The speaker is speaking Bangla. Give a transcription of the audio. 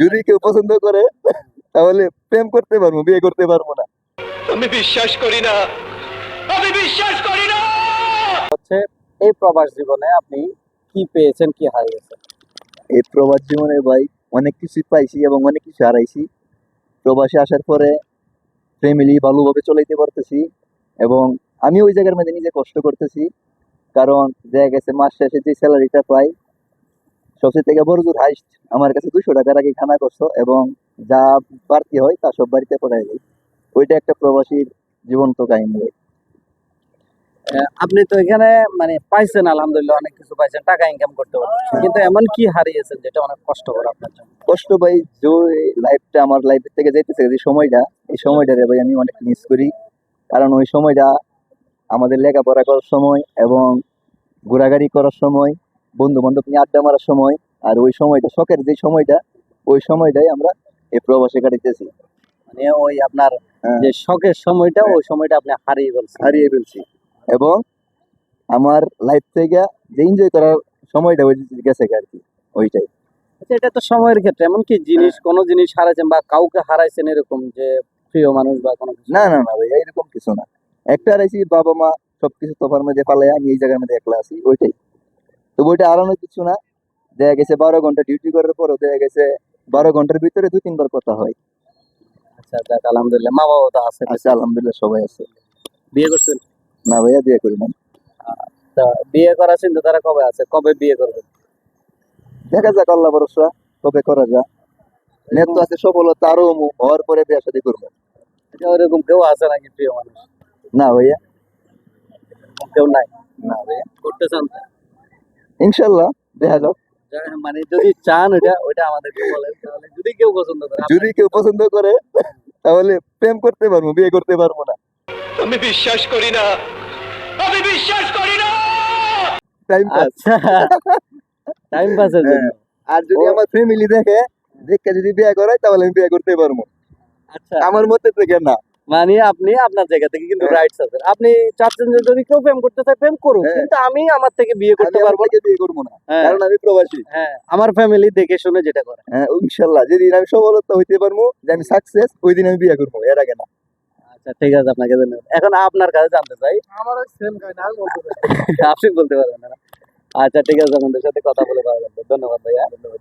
যদি কেউ পছন্দ করে তাহলে প্রেম করতে পারব বিয়ে করতে পারব না। আমি বিশ্বাস করি না। আমি বিশ্বাস করি না। হচ্ছে এই প্রবাস জীবনে আপনি কি পেয়েছেন কি হারিয়েছেন? এই প্রবাস জীবনে ভাই অনেক কিছু পাইছি এবং অনেক কিছু হারাইছি। প্রবাসে আসার পরে ফ্যামিলি ভালোভাবে চলাইতে পারতেছি এবং আমি ওই জায়গার মধ্যে নিজে কষ্ট করতেছি। কারণ দেখা গেছে মাস শেষে যে স্যালারিটা পাই সবচেয়ে থেকে বড় জোর হাইস্ট। আমার কাছে দুশো টাকার আগে খানা করছ এবং যা বাড়তি হয় তা সব বাড়িতে পড়াই যায় ওইটা একটা প্রবাসীর জীবন্ত কাহিনী। আপনি তো এখানে মানে পাইছেন আলহামদুলিল্লাহ অনেক কিছু পাইছেন টাকা ইনকাম করতে পারছেন। কিন্তু এমন কি হারিয়েছেন যেটা অনেক কষ্টকর আপনার জন্য? কষ্ট ভাই যে লাইফটা আমার লাইফের থেকে যাইতেছে যে সময়টা এই সময়টারে ভাই আমি অনেক মিস করি। কারণ ওই সময়টা আমাদের লেখাপড়া করার সময় এবং ঘোরাঘুরি করার সময় বন্ধু বান্ধব নিয়ে আড্ডা মারার সময় আর ওই সময়টা শখের যে সময়টা ওই সময়টাই আমরা এই প্রবাসে কাটাইতেছি মানে ওই আপনার হ্যাঁ। যে শখের সময়টা ওই সময়টা আপনি হারিয়ে ফেলছেন। হারিয়ে ফেলছি। এবং আমার লাইফ থেকে যে এনজয় করার সময়টা ওই গেছে আর কি ওইটাই। আচ্ছা, এটা তো সময়ের ক্ষেত্রে এমন কি জিনিস কোনো জিনিস হারাইছেন বা কাউকে হারাইছেন এরকম যে প্রিয় মানুষ বা কোনো না না না ভাই এরকম কিছু না। একটা হারাইছি বাবা মা সবকিছু তোফার মধ্যে পালাই আমি এই জায়গার মধ্যে একলা আছি ওইটাই। তো বইটা হারানো কিছু না। দেখা গেছে বারো ঘণ্টা ডিউটি করার পরও দেখা গেছে বারো ঘণ্টার ভিতরে দুই তিনবার কথা হয়। আচ্ছা যাক আলহামদুলিল্লাহ। মা বাবা তো আছে। আলহামদুলিল্লাহ সবাই আছে। বিয়ে করছেন? না ভাইয়া বিয়ে করি না তা বিয়ে করার চিন্তা তারা কবে আছে? কবে বিয়ে করবেন? দেখা যাক আল্লাহ ভরসা কবে করা যায়। নেট তো আছে সফলতা আরও হওয়ার পরে বিয়ে শাদী করব। ওরকম কেউ আছে নাকি প্রিয় মানুষ? না ভাইয়া। কেউ নাই? না ভাইয়া। করতে চান? ইনশাল্লাহ দেখা যাক। মানে যদি চান ওটা ওটা আমাদেরকে বলেন তাহলে যদি কেউ পছন্দ করে যদি কেউ পছন্দ করে তাহলে প্রেম করতে পারব বিয়ে করতে পারব না। আমি বিশ্বাস করি না। আমি বিশ্বাস করি না। টাইম পাস টাইম পাসের জন্য। আর যদি আমার ফ্যামিলি দেখে দেখে যদি বিয়ে করায় তাহলে আমি বিয়ে করতে পারব। আচ্ছা। আমার মতে থেকে না। মানে আপনি আপনার জায়গা থেকে কিন্তু হ্যাঁ। রাইটস আছে। আপনি চাচ্ছেন যে যদি কেউ প্রেম করতে চায় প্রেম করুক। হ্যাঁ। কিন্তু আমি আমার থেকে বিয়ে করতে পারব না। বিয়ে করব না। হ্যাঁ। কারণ আমি প্রবাসী। হ্যাঁ। আমার ফ্যামিলি দেখে শুনে যেটা করে। হ্যাঁ ইনশাল্লাহ। যেদিন আমি সফলতা হইতে পারব যে আমি সাকসেস ওই দিন আমি বিয়ে করব এর আগে না। আচ্ছা ঠিক আছে আপনাকে ধন্যবাদ। এখন আপনার কাছে জানতে চাই। আমার সেম কাহিনী আমি বলতে পারি আপনি বলতে পারবেন না। আচ্ছা ঠিক আছে আপনাদের সাথে কথা বলে ভালো লাগবে। ধন্যবাদ ভাইয়া। ধন্যবাদ